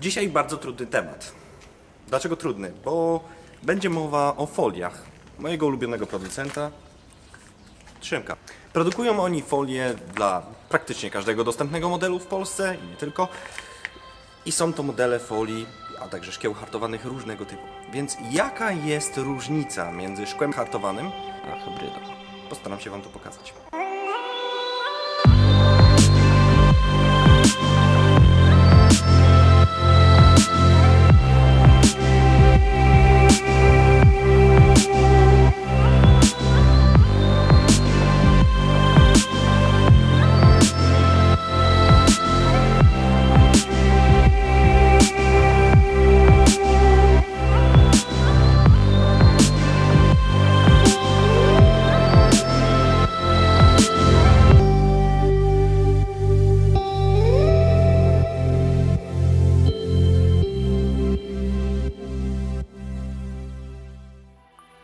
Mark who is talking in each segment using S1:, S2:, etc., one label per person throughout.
S1: Dzisiaj bardzo trudny temat. Dlaczego trudny? Bo będzie mowa o foliach mojego ulubionego producenta Trzymka. Produkują oni folie dla praktycznie każdego dostępnego modelu w Polsce i nie tylko. I są to modele folii, a także szkieł hartowanych różnego typu. Więc jaka jest różnica między szkłem hartowanym a hybrydą? Postaram się Wam to pokazać.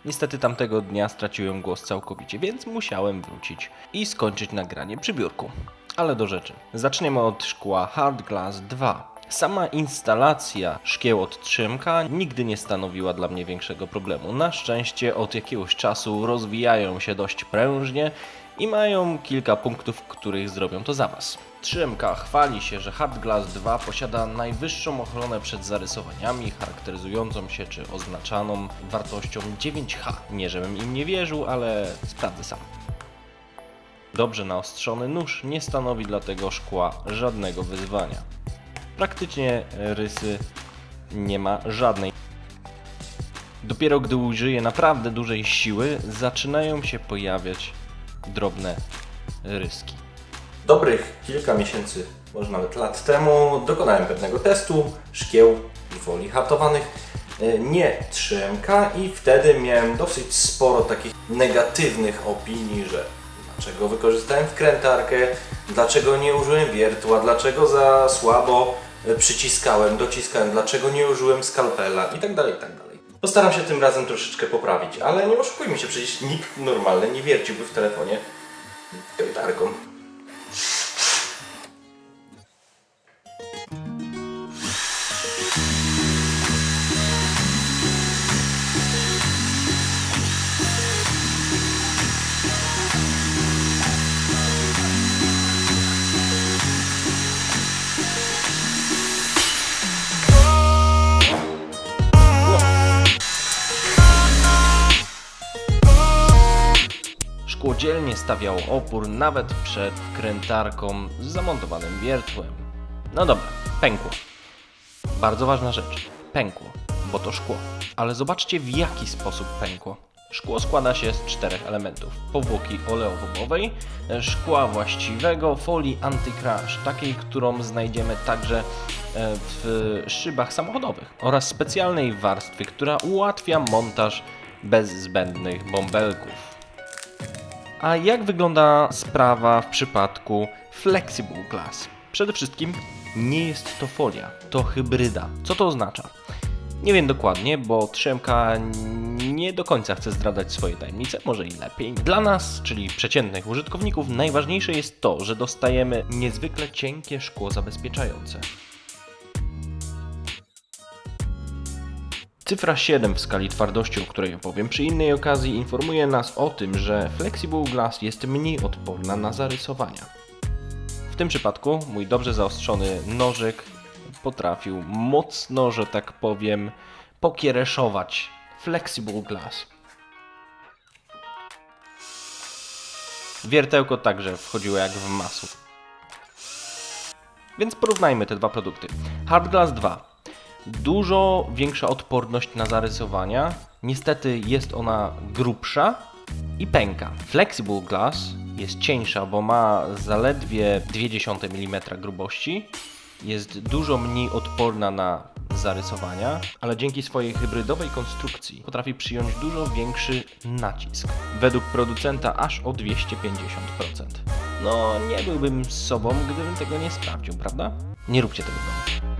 S2: Niestety tamtego dnia straciłem głos całkowicie, więc musiałem wrócić i skończyć nagranie przy biurku. Ale do rzeczy. Zaczniemy od szkła Hard Glass 2. Sama instalacja szkieł od Trzymka nigdy nie stanowiła dla mnie większego problemu. Na szczęście od jakiegoś czasu rozwijają się dość prężnie i mają kilka punktów, których zrobią to za Was. Trzymka chwali się, że Hard Glass 2 posiada najwyższą ochronę przed zarysowaniami, charakteryzującą się czy oznaczaną wartością 9H. Nie żebym im nie wierzył, ale sprawdzę sam. Dobrze naostrzony nóż nie stanowi dla tego szkła żadnego wyzwania. Praktycznie rysy nie ma żadnej. Dopiero gdy użyje naprawdę dużej siły, zaczynają się pojawiać drobne ryski.
S1: Dobrych kilka miesięcy, może nawet lat temu, dokonałem pewnego testu szkieł i folii hartowanych, e, nie 3MK i wtedy miałem dosyć sporo takich negatywnych opinii, że dlaczego wykorzystałem wkrętarkę, dlaczego nie użyłem wiertła, dlaczego za słabo przyciskałem, dociskałem, dlaczego nie użyłem skalpela i tak dalej, i tak dalej. Postaram się tym razem troszeczkę poprawić, ale nie oszukujmy się, przecież nikt normalny nie wierciłby w telefonie wkrętarką.
S2: Szkło dzielnie stawiało opór nawet przed wkrętarką z zamontowanym wiertłem. No dobra, pękło. Bardzo ważna rzecz. Pękło, bo to szkło. Ale zobaczcie w jaki sposób pękło. Szkło składa się z czterech elementów. Powłoki oleowo-gumowej, szkła właściwego, folii anti-crash, takiej, którą znajdziemy także e, w szybach samochodowych oraz specjalnej warstwy, która ułatwia montaż bez zbędnych bąbelków. A jak wygląda sprawa w przypadku Flexible Glass? Przede wszystkim nie jest to folia, to hybryda. Co to oznacza? Nie wiem dokładnie, bo Trzemka nie do końca chce zdradzać swoje tajemnice, może i lepiej. Dla nas, czyli przeciętnych użytkowników, najważniejsze jest to, że dostajemy niezwykle cienkie szkło zabezpieczające. Cyfra 7 w skali twardości, o której opowiem przy innej okazji, informuje nas o tym, że Flexible Glass jest mniej odporna na zarysowania. W tym przypadku mój dobrze zaostrzony nożyk potrafił mocno, że tak powiem, pokiereszować Flexible Glass. Wiertełko także wchodziło jak w masło. Więc porównajmy te dwa produkty. Hard Glass 2 dużo większa odporność na zarysowania. Niestety jest ona grubsza i pęka. Flexible Glass jest cieńsza, bo ma zaledwie 0,2 mm grubości. Jest dużo mniej odporna na zarysowania, ale dzięki swojej hybrydowej konstrukcji potrafi przyjąć dużo większy nacisk. Według producenta aż o 250%. No, nie byłbym z sobą, gdybym tego nie sprawdził, prawda? Nie róbcie tego w domu.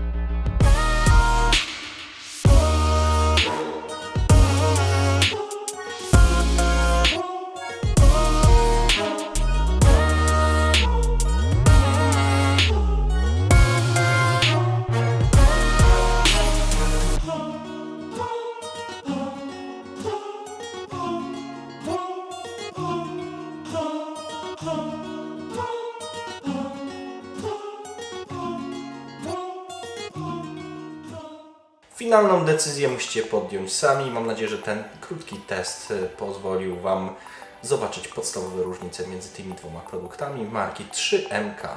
S1: Finalną decyzję musicie podjąć sami. Mam nadzieję, że ten krótki test e, pozwolił Wam zobaczyć podstawowe różnice między tymi dwoma produktami marki 3MK.